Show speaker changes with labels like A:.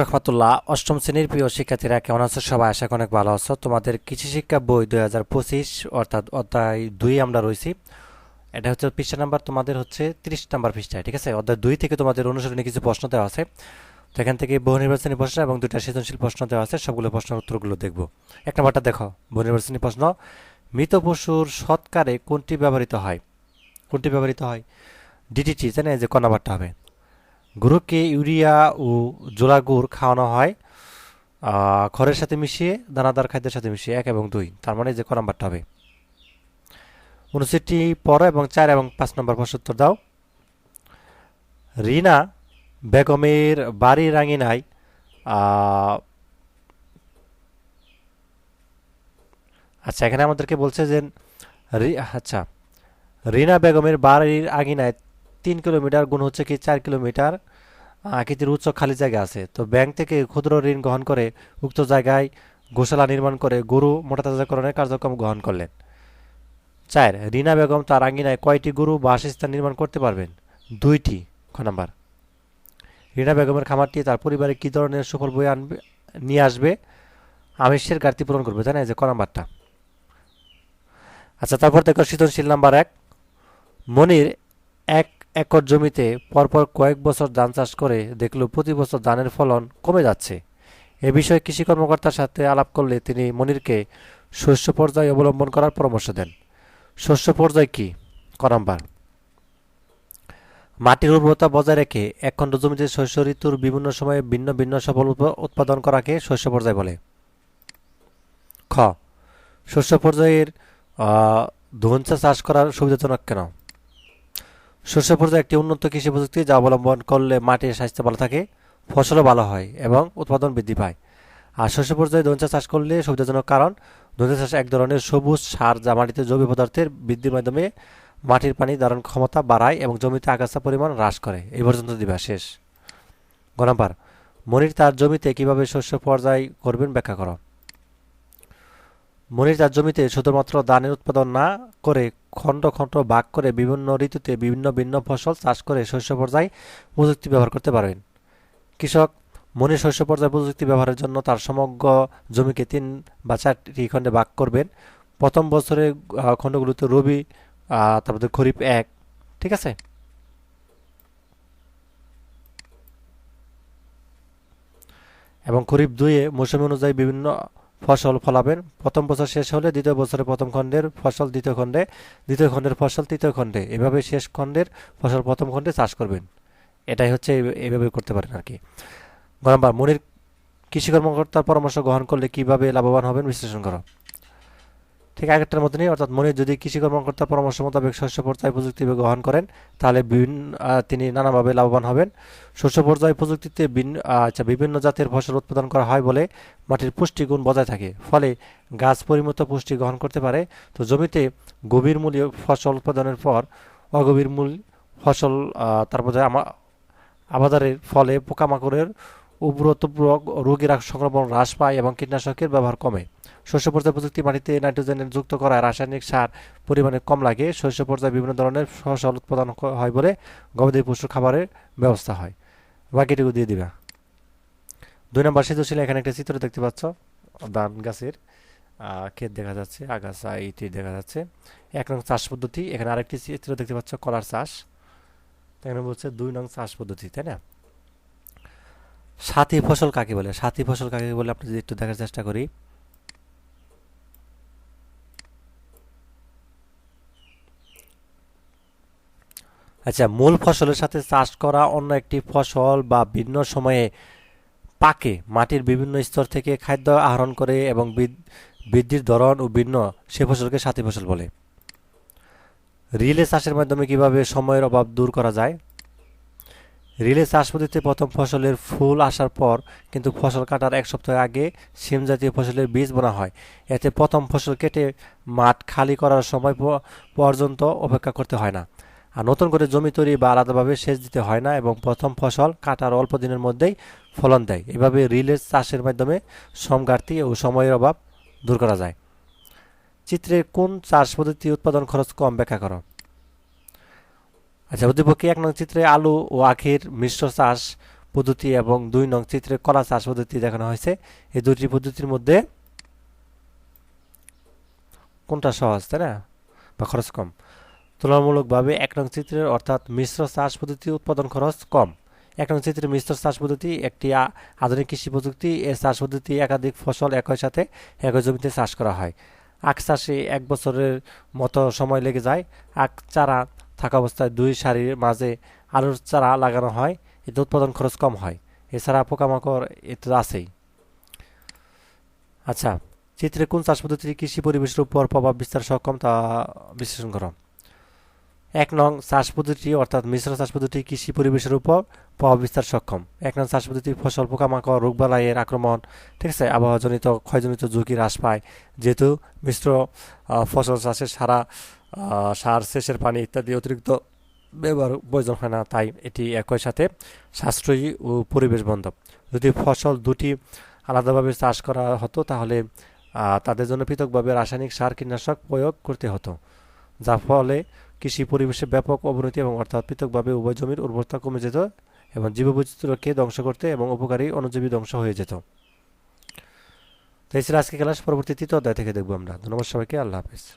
A: রহমতুল্লাহ। অষ্টম শ্রেণির প্রিয় শিক্ষার্থীরা, কেমন আছো সবাই? আশা অনেক ভালো আছো। তোমাদের কৃষি শিক্ষা বই দুই হাজার পঁচিশ, অর্থাৎ অধ্যায় দুই আমরা রয়েছি। এটা হচ্ছে পৃষ্ঠা নাম্বার, তোমাদের হচ্ছে তিরিশ নাম্বার পৃষ্ঠায় ঠিক আছে? অধ্যায় দুই থেকে তোমাদের অনুসরণে কিছু প্রশ্ন দেওয়া আছে। তো এখান থেকে বহু নির্বাচনী প্রশ্ন এবং দুইটা সৃজনশীল প্রশ্ন দেওয়া আছে। সবগুলো প্রশ্নের উত্তরগুলো দেখব। এক নম্বরটা দেখো, বহু নির্বাচনী প্রশ্ন। মৃত পশুর সৎকারে কোনটি ব্যবহৃত হয়? কোনটি ব্যবহৃত হয়? ডিডিটি জানে যে ক নাম্বারটা হবে। গরুকে ইউরিয়া ও জোড়া গুড় খাওয়ানো হয় খড়ের সাথে মিশিয়ে, দানাদার খাদ্যের সাথে মিশিয়ে, এক এবং দুই। তার মানে যে ক নাম্বারটা হবে। উনষট্টি পর এবং চার এবং পাঁচ নম্বর প্রশ্ন উত্তর দাও। রিনা বেগমের বাড়ির রাঙিনায় আচ্ছা এখানে আমাদেরকে বলছে যে আচ্ছা রিনা বেগমের বাড়ির আঙিনায় তিন কিলোমিটার, গুণ হচ্ছে কি চার কিলোমিটার। আকৃতির উচ্চ খালি জায়গা আছে। তো ব্যাংক থেকে ক্ষুদ্র ঋণ গ্রহণ করে উক্ত জায়গায় গোশালা নির্মাণ করে গরু মোটাতাজাকরণের কার্যক্রম গ্রহণ করলেন। চার, রিনা বেগম তার আঙ্গিনায় কয়টি গরু বাসস্থান নির্মাণ করতে পারবেন? দুইটি। খ নাম্বার। রিনা বেগমের খামারটি তার পরিবারে কী ধরনের সুফল বয়ে আনবে, নিয়ে আসবে? আমিষের ঘাটতি পূরণ করবে তাই না যে ক নাম্বারটা। আচ্ছা তারপর দেখো সৃজনশীল নাম্বার এক। মনির এক একর জমিতে পরপর কয়েক বছর ধান চাষ করে দেখল প্রতি বছর ধানের ফলন কমে যাচ্ছে। এ বিষয়ে কৃষি কর্মকর্তার সাথে আলাপ করলে তিনি মনিরকে শস্য পর্যায় অবলম্বন করার পরামর্শ দেন। শস্য পর্যায় কি? ক নাম্বার। মাটির উর্বরতা বজায় রেখে একখণ্ড জমিতে শস্য ঋতুর বিভিন্ন সময়ে ভিন্ন ভিন্ন সফল উৎপাদন করাকে শস্য পর্যায় বলে। খ। শস্য পর্যায়ের ধনচা চাষ করার সুবিধাজনক কেন? শস্য পর্যায়ে একটি উন্নত কৃষি প্রযুক্তি যা অবলম্বন করলে মাটির স্বাস্থ্য ভালো থাকে, ফসলও ভালো হয় এবং উৎপাদন বৃদ্ধি পায়। আর শস্য পর্যায়ে ধনচা চাষ করলে সুবিধাজনক কারণ ধনচা চাষ এক ধরনের সবুজ সার যা মাটিতে জৈব পদার্থের বৃদ্ধির মাধ্যমে মাটির পানি ধারণ ক্ষমতা বাড়ায় এবং জমিতে আগাছা পরিমাণ হ্রাস করে। এই পর্যন্ত দিবা, শেষ। গ নাম্বার, মনির তার জমিতে কীভাবে শস্য পর্যায় করবেন ব্যাখ্যা করো। মনির তার জমিতে শুধুমাত্র ধানের উৎপাদন না করে খণ্ড খণ্ড ভাগ করে বিভিন্ন ঋতুতে বিভিন্ন ভিন্ন ফসল চাষ করে শস্য পর্যায় প্রযুক্তি ব্যবহার করতে পারবেন কৃষক মনির শস্য পর্যায় প্রযুক্তি ব্যবহারের জন্য তার সমগ্র জমিকে তিন বা চারটি খণ্ডে ভাগ করবেন। প্রথম বছরে খণ্ডগুলোতে রবি তারপরে খরিফ এক, ঠিক আছে? এবং খরিফ দুইয়ে মৌসুমী অনুযায়ী বিভিন্ন ফসল ফলাবেন। প্রথম বছর শেষ হলে দ্বিতীয় বছরের প্রথম খণ্ডের ফসল দ্বিতীয় খণ্ডে, দ্বিতীয় খণ্ডের ফসল তৃতীয় খণ্ডে। এভাবে শেষ খণ্ডের ফসল প্রথম খণ্ডে চাষ করবেন। এটাই হচ্ছে এভাবে করতে পারেন আর কি। গরমবার মনির কৃষি কর্মকর্তার পরামর্শ গ্রহণ করলে কীভাবে লাভবান হবেন বিশ্লেষণ করো। ঠিক আগেরটার মতো নেই অর্থাৎ মনির যদি কৃষি কর্মকর্তার পরামর্শ মোতাবেক শস্য পর্যায় প্রযুক্তি গ্রহণ করেন, তাহলে বিভিন্ন তিনি নানাভাবে লাভবান হবেন। শস্য পর্যায় প্রযুক্তিতে আচ্ছা বিভিন্ন জাতের ফসল উৎপাদন করা হয় বলে মাটির পুষ্টিগুণ বজায় থাকে। ফলে গাছ পরিমিত পুষ্টি গ্রহণ করতে পারে। তো জমিতে গভীর মূল্য ফসল উৎপাদনের পর অগভীর মূল ফসল তারপরে আবাদারের ফলে পোকামাকড়ের উগ্রতব্রক রোগের সংক্রমণ হ্রাস পায় এবং কীটনাশকের ব্যবহার কমে। শস্য পর্যায় প্রযুক্তি মাটিতে নাইট্রোজেনের যুক্ত করায় রাসায়নিক সার পরিমাণে কম লাগে। শস্য পর্যায়ে বিভিন্ন ধরনের ফসল উৎপাদন হয় বলে গবাদি পশুর খাবারের ব্যবস্থা হয়। বাকিটুকু দিয়ে দিবা। দুই নম্বর সৃজনশীল, এখানে একটা চিত্র দেখতে পাচ্ছ। ধান গাছের ক্ষেত দেখা যাচ্ছে, আগাছা ইটি দেখা যাচ্ছে। এক নং চাষ পদ্ধতি, এখানে আরেকটি চিত্র দেখতে পাচ্ছ, কলার চাষ। এখানে বলছে দুই নং চাষ পদ্ধতি, তাই না? সাথী ফসল কাকে বলে? সাথী ফসল কাকে বলে? আপনি যদি একটু দেখার চেষ্টা করি। আচ্ছা মূল ফসলের সাথে চাষ করা অন্য একটি ফসল বা ভিন্ন সময়ে পাকে মাটির বিভিন্ন স্তর থেকে খাদ্য আহরণ করে এবং বৃদ- বৃদ্ধির ধরন ও ভিন্ন, সে ফসলকে সাথী ফসল বলে। রিলে চাষের মাধ্যমে কীভাবে সময়ের অভাব দূর করা যায়? রিলে চাষ পদ্ধতিতে প্রথম ফসলের ফুল আসার পর কিন্তু ফসল কাটার এক সপ্তাহ আগে সিম জাতীয় ফসলের বীজ বোনা হয়। এতে প্রথম ফসল কেটে মাঠ খালি করার সময় পর্যন্ত অপেক্ষা করতে হয় না। আর নতুন করে জমি তৈরি বা আলাদাভাবে সেচ দিতে হয় না এবং প্রথম ফসল কাটার অল্প দিনের মধ্যেই ফলন দেয়। এভাবে রিলে চাষের মাধ্যমে শ্রম ঘাটতি ও সময়ের অভাব দূর করা যায়। চিত্রে কোন চাষ পদ্ধতি উৎপাদন খরচ কম ব্যাখ্যা করো। আচ্ছা উদ্দীপকে এক নং চিত্রে আলু ও আখের মিশ্র চাষ পদ্ধতি এবং দুই নং চিত্রে কলা চাষ পদ্ধতি দেখানো হয়েছে। এই দুটি পদ্ধতির মধ্যে কোনটা সহজ, তাই না? বা খরচ কম। তুলনামূলকভাবে এক নং চিত্রের অর্থাৎ মিশ্র চাষ পদ্ধতি উৎপাদন খরচ কম। এক নং চিত্রের মিশ্র চাষ পদ্ধতি একটি আধুনিক কৃষি প্রযুক্তি এ চাষ পদ্ধতি একাধিক ফসল একই সাথে একই জমিতে চাষ করা হয়। আখ চাষে এক বছরের মতো সময় লেগে যায়। আখ চারা থাকা অবস্থায় দুই সারির মাঝে আলুর চারা লাগানো হয়, এতে উৎপাদন খরচ কম হয়। এছাড়া পোকামাকড় এতে আছেই। আচ্ছা চিত্রে কোন চাষ পদ্ধতি কৃষি পরিবেশের উপর প্রভাব বিস্তার সক্ষম তা বিশ্লেষণ করো। এক নং চাষ পদ্ধতি অর্থাৎ মিশ্র চাষ পদ্ধতি কৃষি পরিবেশের উপর প্রভাব বিস্তার সক্ষম। এক নং চাষ পদ্ধতি ফসল পোকামাকড় রোগবালাইয়ের আক্রমণ, ঠিক আছে, আবহাওয়াজনিত, ক্ষয়জনিত ঝুঁকি হ্রাস পায়। যেহেতু মিশ্র ফসল চাষের সারা সার, সেচের পানি ইত্যাদি অতিরিক্ত ব্যবহার প্রয়োজন হয় না, তাই এটি একই সাথে সাশ্রয়ী ও পরিবেশ বান্ধব যদি ফসল দুটি আলাদাভাবে চাষ করা হতো তাহলে তাদের জন্য পৃথকভাবে রাসায়নিক সার কীটনাশক প্রয়োগ করতে হতো যার ফলে কৃষি পরিবেশে ব্যাপক অবনতি এবং অর্থাৎ পৃথকভাবে উভয় জমির উর্বরতা কমে যেত এবং জীববৈচিত্র্যকে ধ্বংস করতে এবং উপকারী অনুজীবী ধ্বংস হয়ে যেত। তাই আজকে ক্লাস পরবর্তী তৃতীয় অধ্যায় থেকে দেখব আমরা। ধন্যবাদ সবাইকে। আল্লাহ হাফেজ।